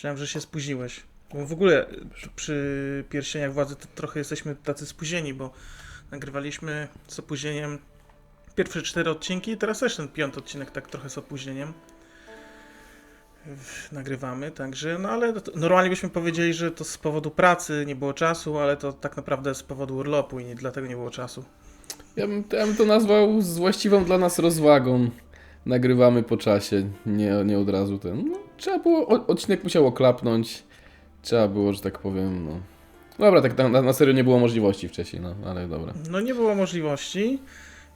Myślałem, że się spóźniłeś. Bo w ogóle przy, pierścieniach władzy to trochę jesteśmy tacy spóźnieni, bo nagrywaliśmy z opóźnieniem pierwsze cztery odcinki, teraz też ten piąty odcinek tak trochę z opóźnieniem nagrywamy, także no ale normalnie byśmy powiedzieli, że to z powodu pracy nie było czasu, ale to tak naprawdę z powodu urlopu i nie, dlatego nie było czasu. Ja bym, ja bym to nazwał z właściwą dla nas rozwagą. Nagrywamy po czasie, nie, nie od razu ten. No, trzeba było, odcinek musiał klapnąć. Trzeba było, że tak powiem, no. Dobra, tak na, na serio nie było możliwości wcześniej, no, ale dobra. No nie było możliwości,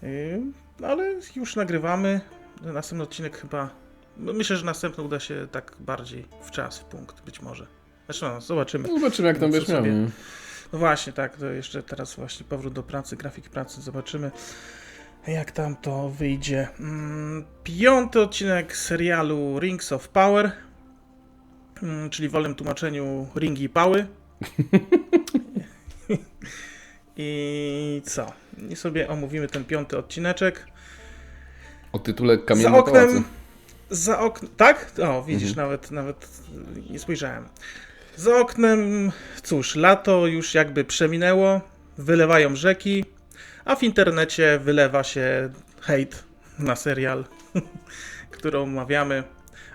yy, ale już nagrywamy. Następny odcinek chyba. no Myślę, że następny uda się tak bardziej w czas, w punkt, być może. Znaczy, no, zobaczymy. No, zobaczymy jak tam Co będziesz miał. No właśnie, tak, to jeszcze teraz właśnie powrót do pracy, grafik pracy, zobaczymy jak tam to wyjdzie. Mm, Piąty odcinek serialu Rings of Power, mm, czyli w wolnym tłumaczeniu Ringi Pały. I co? I sobie omówimy ten piąty odcineczek. O tytule Za Kamienne Pałace. oknem. Za oknem. Tak? O, widzisz, Mhm. nawet, nawet nie spojrzałem. Za oknem, cóż, lato już jakby przeminęło, wylewają rzeki, a w internecie wylewa się hejt na serial, który omawiamy.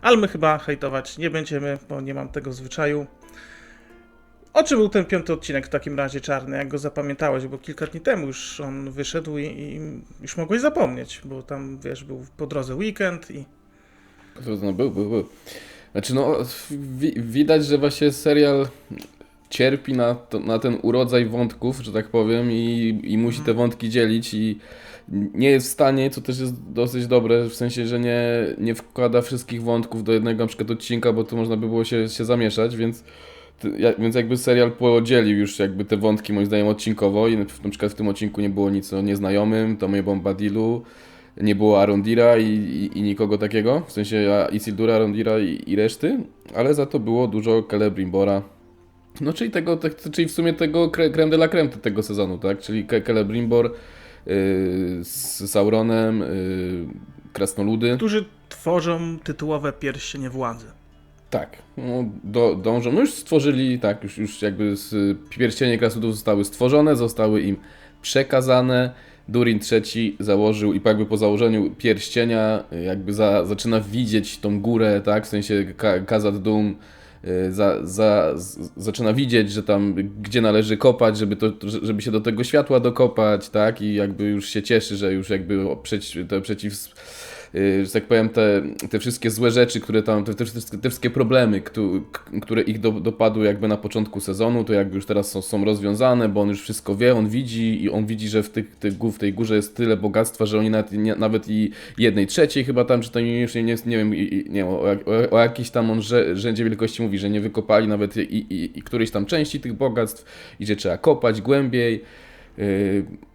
Ale my chyba hejtować nie będziemy, bo nie mam tego zwyczaju. O czym był ten piąty odcinek w takim razie czarny, jak go zapamiętałeś, bo kilka dni temu już on wyszedł i, i już mogłeś zapomnieć, bo tam wiesz, był po drodze weekend i no, był, był, był. Znaczy, no, wi widać, że właśnie serial cierpi na, to, na ten urodzaj wątków, że tak powiem, i, i musi te wątki dzielić i nie jest w stanie, co też jest dosyć dobre, w sensie, że nie, nie wkłada wszystkich wątków do jednego na przykład odcinka, bo to można by było się, się zamieszać, więc, więc jakby serial podzielił już jakby te wątki moim zdaniem odcinkowo i na przykład w tym odcinku nie było nic o nieznajomym, Tomie Bombadilu, nie było Arondira i, i, i nikogo takiego, w sensie Isildura, Arondira i, i reszty, ale za to było dużo Celebrimbora. No czyli tego, te, czyli w sumie tego cre- creme de la creme tego sezonu, tak? Czyli Ke- Celebrimbor yy, z Sauronem, yy, Krasnoludy. którzy tworzą tytułowe pierścienie władzy. Tak, no, do, dążą. No już stworzyli, tak, już, już jakby z, pierścienie krasnoludów zostały stworzone, zostały im przekazane. Durin III założył i jakby po założeniu pierścienia jakby za, zaczyna widzieć tą górę, tak, w sensie Ka- Kazad Dum za, za, z, zaczyna widzieć, że tam gdzie należy kopać, żeby, to, żeby się do tego światła dokopać, tak, i jakby już się cieszy, że już jakby przeci, te przeciw y, że tak powiem, te, te wszystkie złe rzeczy, które tam, te, te, te wszystkie problemy, które ich do, dopadły jakby na początku sezonu, to jakby już teraz są, są rozwiązane, bo on już wszystko wie, on widzi i on widzi, że w, tych, tych, w tej górze jest tyle bogactwa, że oni nawet, nie, nawet i jednej trzeciej chyba tam, czy to nie, nie, nie, nie wiem, i, nie o, o, o jakiejś tam on rzędzie wielkości mówi, że nie wykopali nawet i, i, i którejś tam części tych bogactw i że trzeba kopać głębiej.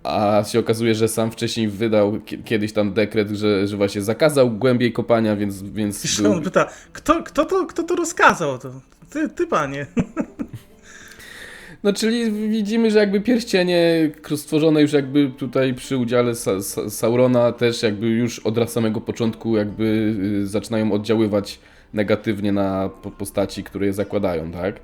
A się okazuje, że sam wcześniej wydał ki- kiedyś tam dekret, że, że właśnie zakazał głębiej kopania, więc. więc Jeszcze on pyta, kto, kto, to, kto to rozkazał? To, ty, ty panie. No czyli widzimy, że jakby pierścienie stworzone już jakby tutaj przy udziale Sa Sa Saurona też jakby już od samego początku jakby y, zaczynają oddziaływać negatywnie na po postaci, które je zakładają, tak?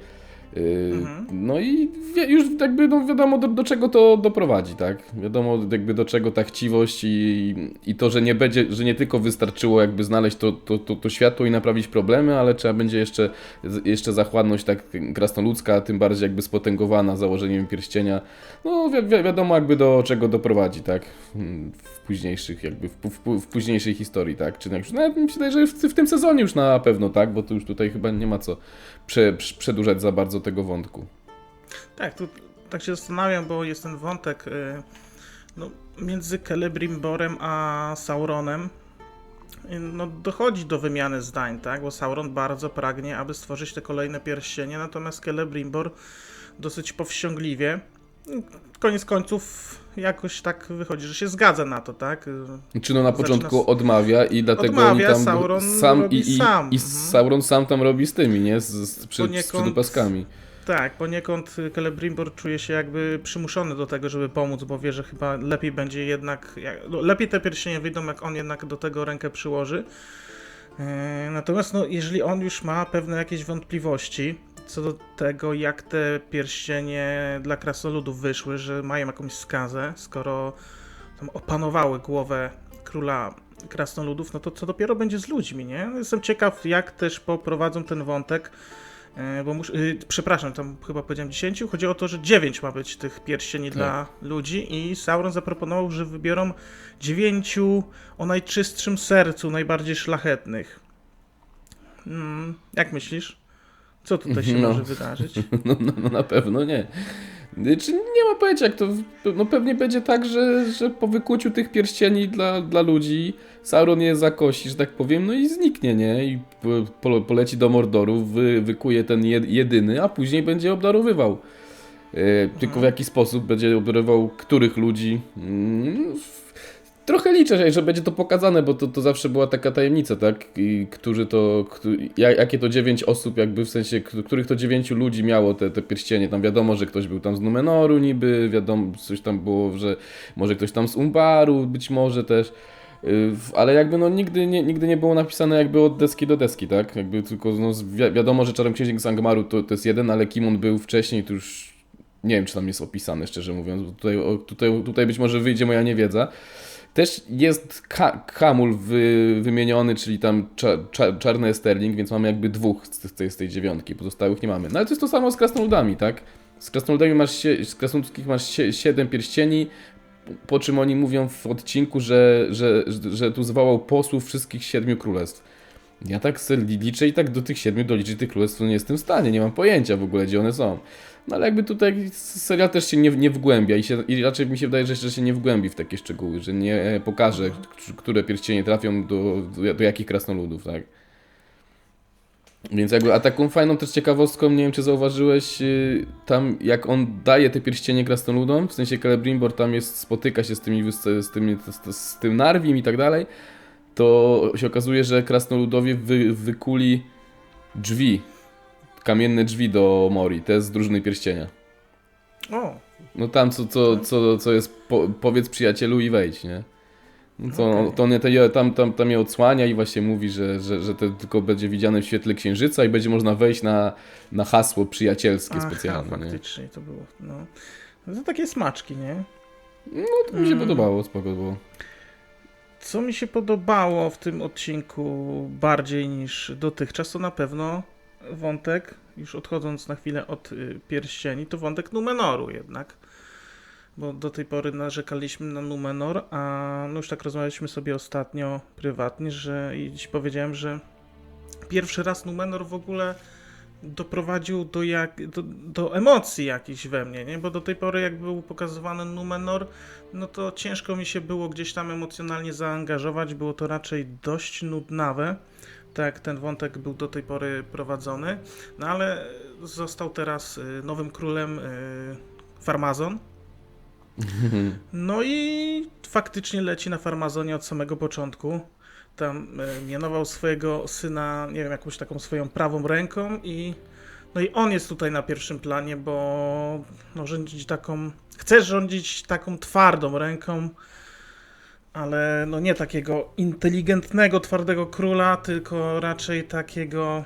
Mhm. No i już jakby no wiadomo do, do czego to doprowadzi, tak? Wiadomo jakby do czego ta chciwość i, i to, że nie będzie, że nie tylko wystarczyło jakby znaleźć to, to, to, to światło i naprawić problemy, ale trzeba będzie jeszcze, jeszcze zachładność tak krasnoludzka, tym bardziej jakby spotęgowana założeniem pierścienia. No wi wi wiadomo jakby do czego doprowadzi, tak? W późniejszych jakby, w, w, w późniejszej historii, tak? Czy przykład, nawet mi się wydaje, że w, w tym sezonie już na pewno, tak? Bo to już tutaj chyba nie ma co prze, przedłużać za bardzo tego wątku. Tak, tu tak się zastanawiam, bo jest ten wątek y, no, między Celebrimborem a Sauronem. No, dochodzi do wymiany zdań, tak? Bo Sauron bardzo pragnie, aby stworzyć te kolejne pierścienie, natomiast Celebrimbor dosyć powściągliwie. Koniec końców jakoś tak wychodzi, że się zgadza na to, tak? Czy no na Zaczyna początku s- odmawia i dlatego Odmawia, oni tam Sauron sam i, i, sam, i mhm. Sauron sam tam robi z tymi, nie? Z, z, przed, z Poniekąd- przedupaskami. Tak, poniekąd Celebrimbor czuje się jakby przymuszony do tego, żeby pomóc, bo wie, że chyba lepiej będzie jednak, jak, no, lepiej te pierścienie wyjdą, jak on jednak do tego rękę przyłoży. E, Natomiast no, jeżeli on już ma pewne jakieś wątpliwości co do tego, jak te pierścienie dla krasnoludów wyszły, że mają jakąś skazę, skoro tam opanowały głowę króla krasnoludów, no to co dopiero będzie z ludźmi, nie? No, Jestem ciekaw, jak też poprowadzą ten wątek, e, bo muszę, y, przepraszam, tam chyba powiedziałem 10, chodzi o to, że 9 ma być tych pierścieni dla ludzi i Sauron zaproponował, że wybiorą dziewięciu o najczystszym sercu, najbardziej szlachetnych. Mm, jak myślisz? Co tutaj się No. może wydarzyć? No, no, no na pewno nie. Czy nie ma pojęcia, jak to. No pewnie będzie tak, że, że po wykuciu tych pierścieni dla, dla ludzi Sauron je zakosi, że tak powiem, no i zniknie, nie? I po, po, poleci do Mordoru, wy, wykuje ten jed, jedyny, a później będzie obdarowywał. E, tylko w jaki sposób będzie obdarowywał których ludzi? W- Trochę liczę, że, będzie to pokazane, bo to, to zawsze była taka tajemnica, tak? I którzy to, jakie to dziewięć osób, jakby w sensie, których to dziewięciu ludzi miało te, te pierścienie. Tam wiadomo, że ktoś był tam z Numenoru niby, wiadomo, coś tam było, że może ktoś tam z Umbaru, być może też. Y, Ale jakby no nigdy nie, nigdy nie było napisane jakby od deski do deski, tak? Jakby tylko no, wiadomo, że Czarnoksiężnik z Angmaru to, to jest jeden, ale kim on był wcześniej, to już nie wiem, czy tam jest opisane, szczerze mówiąc. Bo tutaj, tutaj, tutaj być może wyjdzie moja niewiedza. Też jest ka Kamul wy wymieniony, czyli tam cza cza czarny Sterling, więc mamy jakby dwóch z, tej, z tej dziewiątki, pozostałych nie mamy. No ale to jest to samo z krasnoludami, tak? Z krasnoludami masz, sie z krasnoludskich masz sie siedem pierścieni, po czym oni mówią w odcinku, że, że, że, że tu zwołał posłów wszystkich siedmiu królestw. Ja tak liczę i tak do tych siedmiu doliczyć tych królestw nie jestem w stanie, nie mam pojęcia w ogóle, gdzie one są. No ale jakby tutaj serial też się nie, nie wgłębia i, się, i raczej mi się wydaje, że, się nie wgłębi w takie szczegóły, że nie pokaże, które pierścienie trafią do, do, do jakich krasnoludów, tak. Więc jakby, a taką fajną też ciekawostką, nie wiem czy zauważyłeś, yy, tam jak on daje te pierścienie krasnoludom, w sensie Celebrimbor tam jest, spotyka się z tymi, z, tymi z, z tym Narwim i tak dalej, to się okazuje, że krasnoludowie wy, wykuli drzwi, kamienne drzwi do Mori, te z drużyny pierścienia. O, No tam co, co, co, co jest po, powiedz przyjacielu i wejdź, nie? No to, Okej. to nie, to je, tam, tam, tam je odsłania i właśnie mówi, że, że, że to tylko będzie widziane w świetle księżyca i będzie można wejść na, na hasło przyjacielskie aha, specjalne, nie? faktycznie to było, no. No to takie smaczki, nie? No to mi się Mm. podobało, spoko było. Co mi się podobało w tym odcinku bardziej niż dotychczas, to na pewno wątek, już odchodząc na chwilę od y, pierścieni, to wątek Numenoru jednak. Bo do tej pory narzekaliśmy na Numenor, a no już tak rozmawialiśmy sobie ostatnio prywatnie, że i dziś powiedziałem, że pierwszy raz Numenor w ogóle doprowadził do, jak, do, do emocji jakichś we mnie, nie? Bo do tej pory jak był pokazywany Numenor, no to ciężko mi się było gdzieś tam emocjonalnie zaangażować, było to raczej dość nudnawe, tak ten wątek był do tej pory prowadzony, no ale został teraz y, nowym królem y, Farmazon, no i faktycznie leci na Farmazonie od samego początku. Tam e, mianował swojego syna, nie wiem, jakąś taką swoją prawą ręką i no i on jest tutaj na pierwszym planie, bo no, rządzi taką, chce rządzić taką twardą ręką, ale no nie takiego inteligentnego, twardego króla, tylko raczej takiego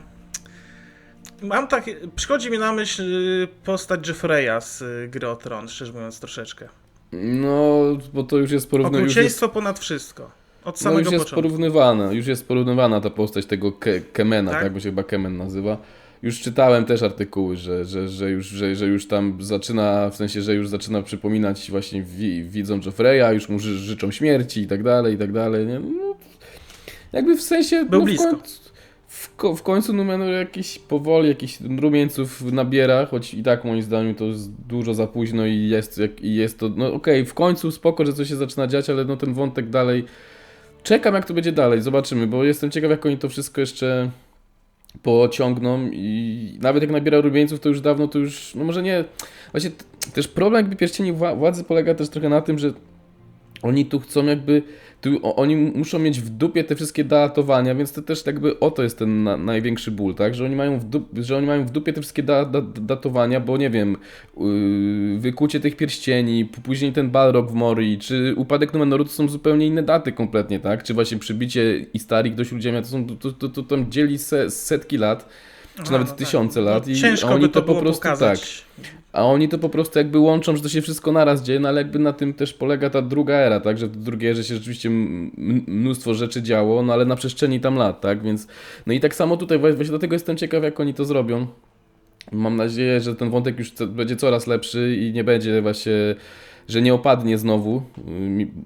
Mam takie, przychodzi mi na myśl y, postać Jeffreya z y, Gry o Tron, szczerze mówiąc troszeczkę. No, bo to już jest porównane. Już jest, Okrucieństwo ponad wszystko. Od no samego już jest początku. porównywana, już jest porównywana ta postać tego Ke Kemena, Tak? tak? Bo się chyba Kemen nazywa. Już czytałem też artykuły, że, że, że, już, że, że już tam zaczyna, w sensie, że już zaczyna przypominać właśnie wi widzom Joffreya, już mu ży życzą śmierci i tak dalej, i tak dalej. Nie? No, jakby w sensie... Był no, blisko. W końcu, w, ko w końcu Numenor jakiś powoli, jakiś rumieńców nabiera, choć i tak moim zdaniem to jest dużo za późno i jest, jak, i jest to, no okej, w końcu spoko, że coś się zaczyna dziać, ale no ten wątek dalej, czekam jak to będzie dalej, zobaczymy, bo jestem ciekaw jak oni to wszystko jeszcze pociągną i nawet jak nabiera rumieńców, to już dawno to już, no może nie, właśnie też problem jakby pierścieni wła- władzy polega też trochę na tym, że oni tu chcą jakby, tu, o- oni muszą mieć w dupie te wszystkie datowania, więc to też jakby oto jest ten na, największy ból, tak? Że oni mają w, dup, że oni mają w dupie te wszystkie da, da, datowania, bo nie wiem, yy, wykucie tych pierścieni, później ten Balrog w Mori, czy upadek Numenoru to są zupełnie inne daty kompletnie, tak? Czy właśnie przybicie Istarik do Śródziemia, to są, to, to, to tam dzieli se, setki lat, czy A, nawet no tak. tysiące lat i oni to to po prostu pokazać. A oni to po prostu jakby łączą, że to się wszystko naraz dzieje, no ale jakby na tym też polega ta druga era, tak? Że w drugiej erze się rzeczywiście mnóstwo rzeczy działo, no ale na przestrzeni tam lat, tak? Więc no i tak samo tutaj, właśnie dlatego jestem ciekaw, jak oni to zrobią. Mam nadzieję, że ten wątek już będzie coraz lepszy i nie będzie właśnie, że nie opadnie znowu,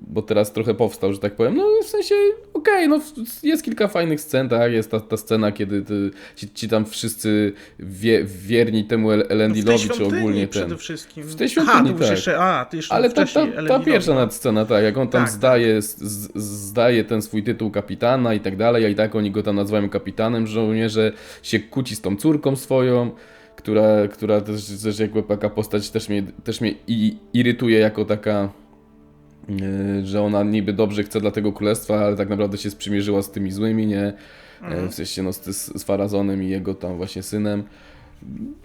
bo teraz trochę powstał, że tak powiem. No w sensie, okej, no w- jest kilka fajnych scen, tak? Jest ta, ta scena, kiedy ty, ci, ci tam wszyscy wie, wierni temu El- No Elendilowi, czy ogólnie ten. przede wszystkim. W tej świątyni, już tak. jeszcze, a, ty jeszcze Ale ta, ta, ta pierwsza nawet scena, tak, jak on tam Tak, zdaje, z, zdaje ten swój tytuł kapitana i tak dalej, a i tak oni go tam nazywają kapitanem, żołnierze się kłóci z tą córką swoją, która, która też, też jakby taka postać też mnie, też mnie i, irytuje jako taka, yy, że ona niby dobrze chce dla tego królestwa, ale tak naprawdę się sprzymierzyła z tymi złymi, nie? Mhm. W sensie no, z, z Farazonem i jego tam właśnie synem.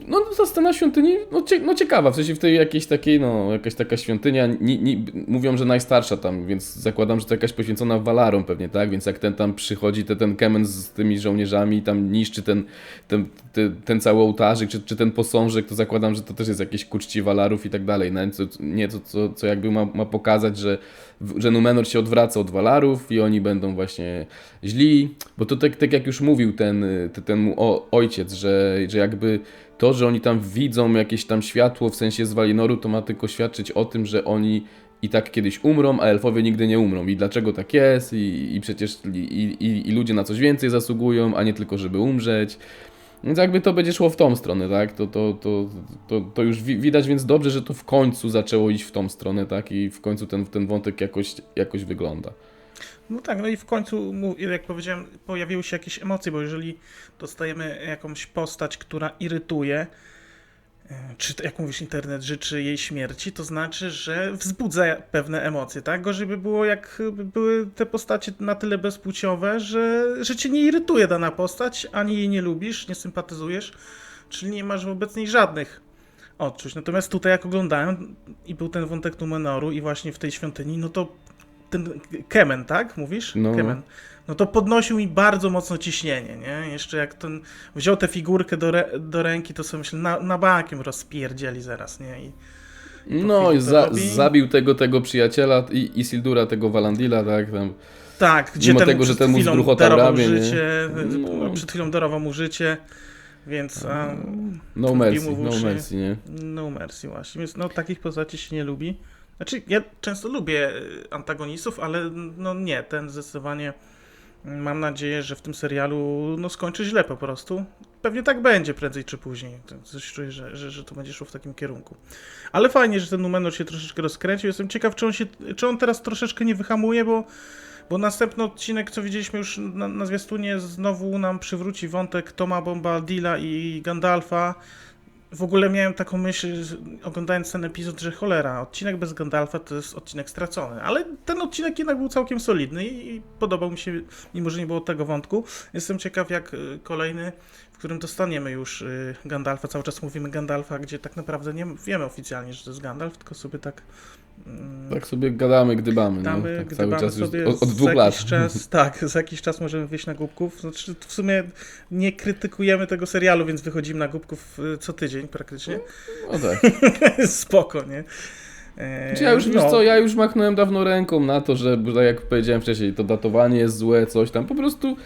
No ta scena świątyni, no, no ciekawa, w sensie w tej jakiejś takiej, no jakaś taka świątynia, ni, ni, mówią, że najstarsza tam, więc zakładam, że to jakaś poświęcona Valarom pewnie, tak, więc jak ten tam przychodzi, te, ten Kemen z tymi żołnierzami tam niszczy ten, ten, ten, ten cały ołtarzyk, czy, czy ten posążek, to zakładam, że to też jest jakieś ku czci Valarów i tak dalej, no, co, nie co, co jakby ma, ma pokazać, że, że Numenor się odwraca od Valarów i oni będą właśnie źli, bo to tak, tak jak już mówił ten, ten, ojciec, że, że jakby to, że oni tam widzą jakieś tam światło w sensie z Walinoru, to ma tylko świadczyć o tym, że oni i tak kiedyś umrą, a elfowie nigdy nie umrą. I dlaczego tak jest? I, i przecież i, i, i ludzie na coś więcej zasługują, a nie tylko, żeby umrzeć. Więc jakby to będzie szło w tą stronę, tak? To, to, to, to, to już wi- widać, więc dobrze, że to w końcu zaczęło iść w tą stronę, tak? I w końcu ten, ten wątek jakoś, jakoś wygląda. No tak, no i w końcu, jak powiedziałem, pojawiły się jakieś emocje, bo jeżeli dostajemy jakąś postać, która irytuje, czy to, jak mówisz, internet życzy jej śmierci, to znaczy, że wzbudza pewne emocje, tak? Gorzej by było, jak by były te postacie na tyle bezpłciowe, że, że cię nie irytuje dana postać, ani jej nie lubisz, nie sympatyzujesz, czyli nie masz wobec niej żadnych odczuć. Natomiast tutaj, jak oglądałem i był ten wątek Numenoru i właśnie w tej świątyni, no to ten Kemen, tak? Mówisz? No. Kemen. No to podnosił mi bardzo mocno ciśnienie, nie? Jeszcze jak ten wziął tę figurkę do, re, do ręki, to sobie myślę, na, na bankiem rozpierdzieli zaraz, nie? I, No i za, zabił tego, tego przyjaciela i Isildura, tego Valandila, tak? Tam. tak, gdzie Mimo tego, że temu ramię, nie? życie, No. przed chwilą darował mu życie, więc No mercy, no mercy, nie? No mercy właśnie, więc no takich postaci się nie lubi. Znaczy ja często lubię y, antagonistów, ale no nie, ten zdecydowanie mam nadzieję, że w tym serialu no skończy źle po prostu. Pewnie tak będzie prędzej czy później. Coś czuję, że, że, że to będzie szło w takim kierunku. Ale fajnie, że ten Numenor się troszeczkę rozkręcił. Jestem ciekaw, czy on, się, czy on teraz troszeczkę nie wyhamuje, bo, bo następny odcinek, co widzieliśmy już na, na zwiastunie, znowu nam przywróci wątek Toma Bombadila i Gandalfa. W ogóle miałem taką myśl, oglądając ten epizod, że cholera, odcinek bez Gandalfa to jest odcinek stracony. Ale ten odcinek jednak był całkiem solidny i podobał mi się, mimo że nie było tego wątku. Jestem ciekaw, jak y, kolejny, w którym dostaniemy już y, Gandalfa. Cały czas mówimy Gandalfa, gdzie tak naprawdę nie wiemy oficjalnie, że to jest Gandalf, tylko sobie tak. Tak sobie gadamy, gdybamy, no. Tak gdybamy cały czas sobie od, od za dwóch jakiś lat. Czas, tak, za jakiś czas możemy wyjść na głupków. Znaczy, w sumie nie krytykujemy tego serialu, więc wychodzimy na głupków y, co tydzień praktycznie. No tak. Spoko, nie? E, Czy ja już, wiesz no, co, ja już machnąłem dawno ręką na to, że tak jak powiedziałem wcześniej, to datowanie jest złe, coś tam, po prostu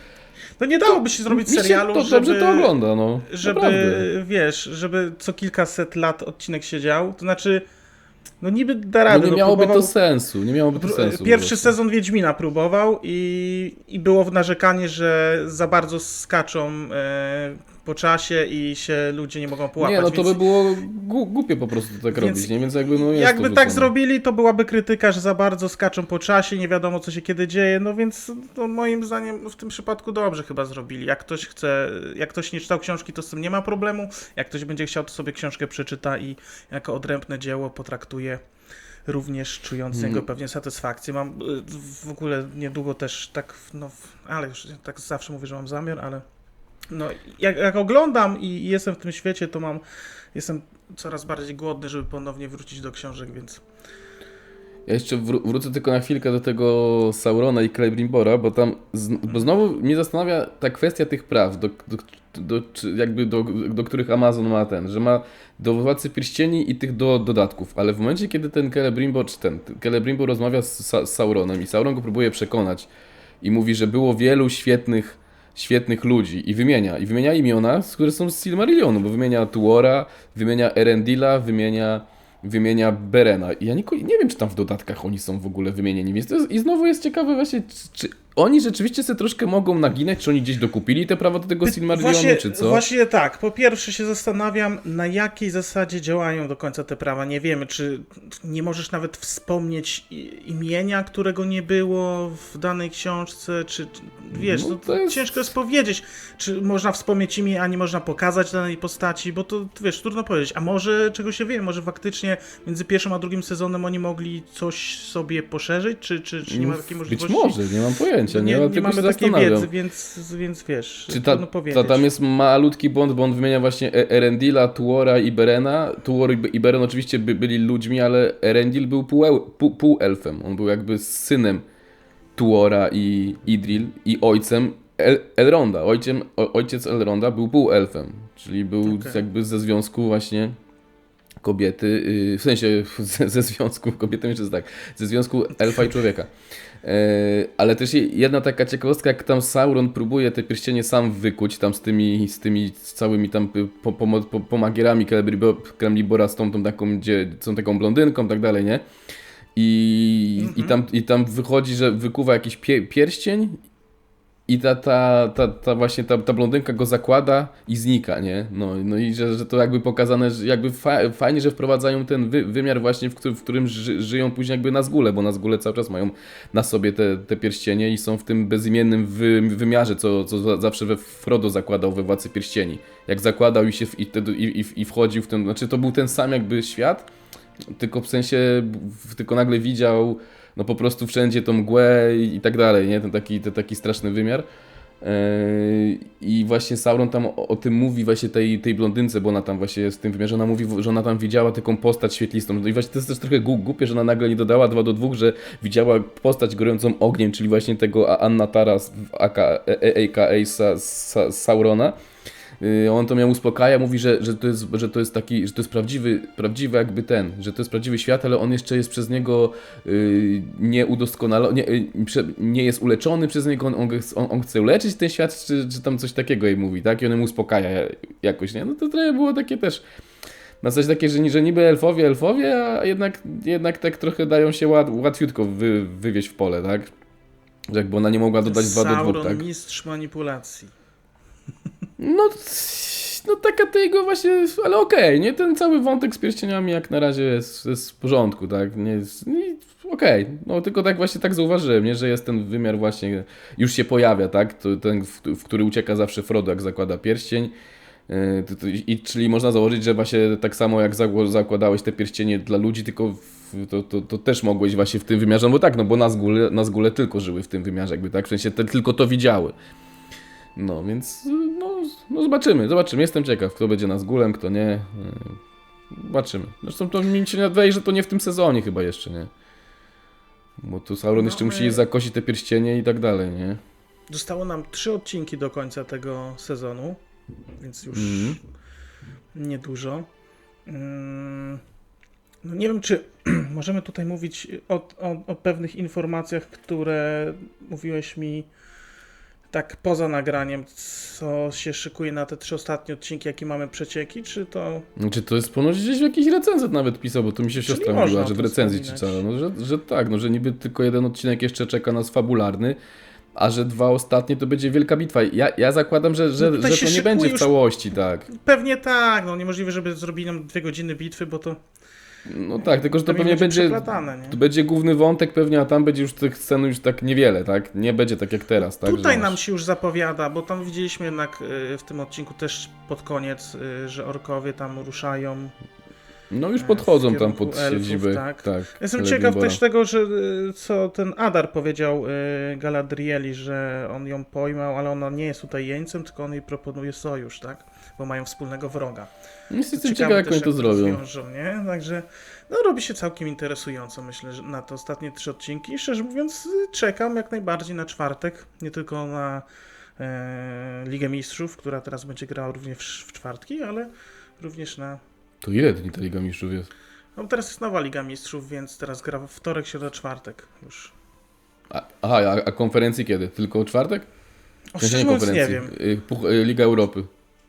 No nie dałoby się zrobić mi się serialu, to żeby, dobrze to ogląda, no. żeby Naprawdę. wiesz, żeby co kilkaset lat odcinek siedział. To znaczy, no niby da No radę. nie no, miałoby to próbował- sensu, nie miałoby to sensu. Pierwszy sezon Wiedźmina próbował i, i było narzekanie, że za bardzo skaczą e, po czasie i się ludzie nie mogą połapać. Nie, no to więc by było głupie po prostu tak Więc robić, nie? Więc jakby no jest Jakby tak zrobili, to byłaby krytyka, że za bardzo skaczą po czasie, nie wiadomo co się kiedy dzieje, no więc to moim zdaniem w tym przypadku dobrze chyba zrobili. Jak ktoś chce, jak ktoś nie czytał książki, to z tym nie ma problemu. Jak ktoś będzie chciał, to sobie książkę przeczyta i jako odrębne dzieło potraktuje również czującego Mm. pewnie satysfakcję. Mam y, w ogóle niedługo też tak, no, ale już tak zawsze mówię, że mam zamiar, ale no, jak, jak oglądam i jestem w tym świecie, to mam, jestem coraz bardziej głodny, żeby ponownie wrócić do książek, więc Ja jeszcze wró- wrócę tylko na chwilkę do tego Saurona i Celebrimbora, bo tam, bo znowu mnie zastanawia ta kwestia tych praw, do, do, do, jakby do, do których Amazon ma ten, że ma do Władcy Pierścieni i tych do dodatków, ale w momencie, kiedy ten Celebrimbor, czy ten Celebrimbor rozmawia z, Sa, z Sauronem i Sauron go próbuje przekonać i mówi, że było wielu świetnych świetnych ludzi i wymienia, i wymienia imiona, które są z Silmarillionu, bo wymienia Tuora, wymienia Erendila, wymienia wymienia Berena. I ja nie, nie wiem, czy tam w dodatkach oni są w ogóle wymienieni. Więc to jest, I znowu jest ciekawe właśnie, czy oni rzeczywiście sobie troszkę mogą naginać, czy oni gdzieś dokupili te prawa do tego Silmarillionu, czy co? właśnie tak. Po pierwsze się zastanawiam, na jakiej zasadzie działają do końca te prawa. Nie wiemy, czy nie możesz nawet wspomnieć imienia, którego nie było w danej książce, czy czy- wiesz, No no, to jest- ciężko jest powiedzieć, czy można wspomnieć imię, a nie można pokazać danej postaci, bo to wiesz, trudno powiedzieć. A może czego się wie, może faktycznie między pierwszym a drugim sezonem oni mogli coś sobie poszerzyć, czy, czy, czy nie ma takiej możliwości? Być może, nie mam pojęcia. No Nie, nie, nie mamy takiej wiedzy, więc, więc wiesz, Czy ta, ta, tam jest malutki błąd, bo on wymienia właśnie E- Erendila, Tuora i Berena. Tuor i Be- i Beren oczywiście by, byli ludźmi, ale Erendil był półel, pół, półelfem. On był jakby synem Tuora i Idril i ojcem El, Elronda. Ojciem, ojciec Elronda był półelfem, czyli był Okej. jakby ze związku właśnie kobiety, yy, w sensie ze, ze związku kobiety mężczyzny, tak, ze związku elfa i człowieka. E, ale też je- jedna taka ciekawostka, jak tam Sauron próbuje te pierścienie sam wykuć, tam z tymi, z tymi całymi tam y, po, po, po, pomagierami Celebribora, z tą, tą taką, gdzie, są taką blondynką i tak dalej, nie? I, i, tam, I tam wychodzi, że wykuwa jakiś pie, pierścień i ta, ta, ta, ta właśnie ta, ta blondynka go zakłada i znika, nie? No, no i że, że to jakby pokazane, że jakby fa fajnie, że wprowadzają ten wy wymiar właśnie, w, którym w którym ży żyją później jakby na zgóle, bo na zgóle cały czas mają na sobie te, te pierścienie i są w tym bezimiennym wy wymiarze, co, co za zawsze we Frodo zakładał we Władcy Pierścieni. Jak zakładał i, się w, i, i, i, wchodził w ten, znaczy to był ten sam jakby świat, tylko w sensie, tylko nagle widział no po prostu wszędzie tą mgłę i, i tak dalej, nie? Ten taki, ten taki straszny wymiar. Yy, I właśnie Sauron tam o, tym mówi właśnie tej, tej blondynce, bo ona tam właśnie jest w tym wymiarze, ona mówi, że ona tam widziała taką postać świetlistą. No i właśnie to jest też trochę głupie, że ona nagle nie dodała 2 do 2, że widziała postać gorącą ogniem, czyli właśnie tego A- Anna Taras w AK, e- aka Sa, Sa, Saurona. Yy, On to miał uspokaja, mówi, że, że, to jest, że to jest taki, że to jest prawdziwy, prawdziwy jakby ten, że to jest prawdziwy świat, ale on jeszcze jest przez niego yy, nie udoskonalony, nie, jest uleczony przez niego, on, on, on, chce uleczyć ten świat, czy, czy tam coś takiego jej mówi, tak? I on mu uspokaja jakoś, nie? No to trochę było takie też, na zasadzie takie, że, że niby elfowie, elfowie, a jednak, jednak tak trochę dają się łat, łatwiutko wy, wywieźć w pole, tak? Że jakby ona nie mogła dodać 2 do 2, Sauron, tak? mistrz manipulacji. No, no taka to jego właśnie, ale okej, nie? Ten cały wątek z pierścieniami jak na razie jest, jest w porządku, tak? Nie nie, okej, no tylko tak właśnie tak zauważyłem, nie? Że jest ten wymiar właśnie, już się pojawia, tak? To, ten, w, w który ucieka zawsze Frodo, jak zakłada pierścień. Yy, I czyli można założyć, że właśnie tak samo jak zakładałeś te pierścienie dla ludzi, tylko w, to, to, to też mogłeś właśnie w tym wymiarze, no bo tak, no bo Nazgule, Nazgule tylko żyły w tym wymiarze, jakby tak, w sensie te, tylko to widziały. No, więc no, no zobaczymy, zobaczymy. Jestem ciekaw, kto będzie nas gulem, kto nie. Zobaczymy. Zresztą to mi się wydaje, że to nie w tym sezonie chyba jeszcze, nie? Bo tu Sauron No, jeszcze my- musi zakosić te pierścienie i tak dalej, nie? Zostało nam trzy odcinki do końca tego sezonu, więc już Mhm. niedużo. Mm, No nie wiem, czy możemy tutaj mówić o, o, o pewnych informacjach, które mówiłeś mi tak poza nagraniem, co się szykuje na te trzy ostatnie odcinki, jakie mamy przecieki, czy to... Znaczy to jest ponoć gdzieś w jakichś recenzjach nawet pisał, bo to mi się siostra mówiła, że w recenzji czytała, no, że, że tak, no, że niby tylko jeden odcinek jeszcze czeka nas fabularny, a że dwa ostatnie to będzie wielka bitwa. Ja, ja zakładam, że, że, No że to nie będzie w całości, tak. Pewnie tak, no niemożliwe, żeby zrobili nam dwie godziny bitwy, bo to No tak, tylko że to pewnie pewnie będzie, nie? to będzie główny wątek pewnie, a tam będzie już tych scen już tak niewiele, tak? Nie będzie tak jak teraz, tak? Tutaj nam się już zapowiada, bo tam widzieliśmy jednak y, w tym odcinku też pod koniec, y, że orkowie tam ruszają No już podchodzą tam pod elfów, siedzibę. tak. tak. Jestem ciekaw też tego, że y, co ten Adar powiedział y, Galadrieli, że on ją pojmał, ale ona nie jest tutaj jeńcem, tylko on jej proponuje sojusz, tak? Bo mają wspólnego wroga. Jestem Ciekawe ciekaw, jak oni to zrobią. rozwiążą, nie? Także no, robi się całkiem interesująco, myślę, że na te ostatnie trzy odcinki. I szczerze mówiąc, czekam jak najbardziej na czwartek, nie tylko na e, Ligę Mistrzów, która teraz będzie grała również w czwartki, ale również na To ile dni ta Liga Mistrzów jest? No teraz jest nowa Liga Mistrzów, więc teraz gra wtorek, środa, czwartek już. A, aha, a, a konferencji kiedy? Tylko czwartek? O, sensie szczerze mówiąc nie wiem. Y, y, Liga Europy.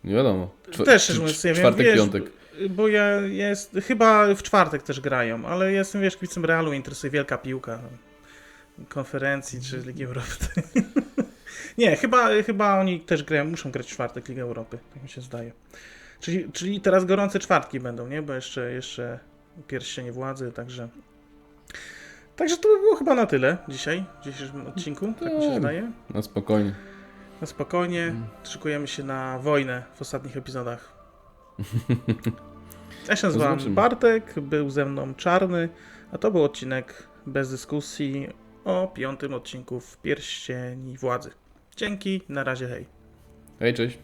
Nie wiadomo. Czwa- Też szczerze mówiąc nie wiem. Czwartek, Wiesz, piątek. Bo ja jest, chyba w czwartek też grają, ale ja jestem wiesz, kibicem Realu, interesuje wielka piłka. Konferencji czy Ligi Europy. nie, chyba, chyba oni też grają, muszą grać w czwartek Ligę Europy, tak mi się zdaje. Czyli, czyli teraz gorące czwartki będą, nie? Bo jeszcze, jeszcze pierścienie władzy, także... Także to by było chyba na tyle dzisiaj, w dzisiejszym odcinku, tak mi się Tak. zdaje. Na spokojnie. Na spokojnie, Mm. szykujemy się na wojnę w ostatnich epizodach. Ja się nazywam Zobaczymy. Bartek, był ze mną Czarny, a to był odcinek bez dyskusji o piątym odcinku w Pierścieni Władzy. Dzięki, na razie hej. Hej, cześć.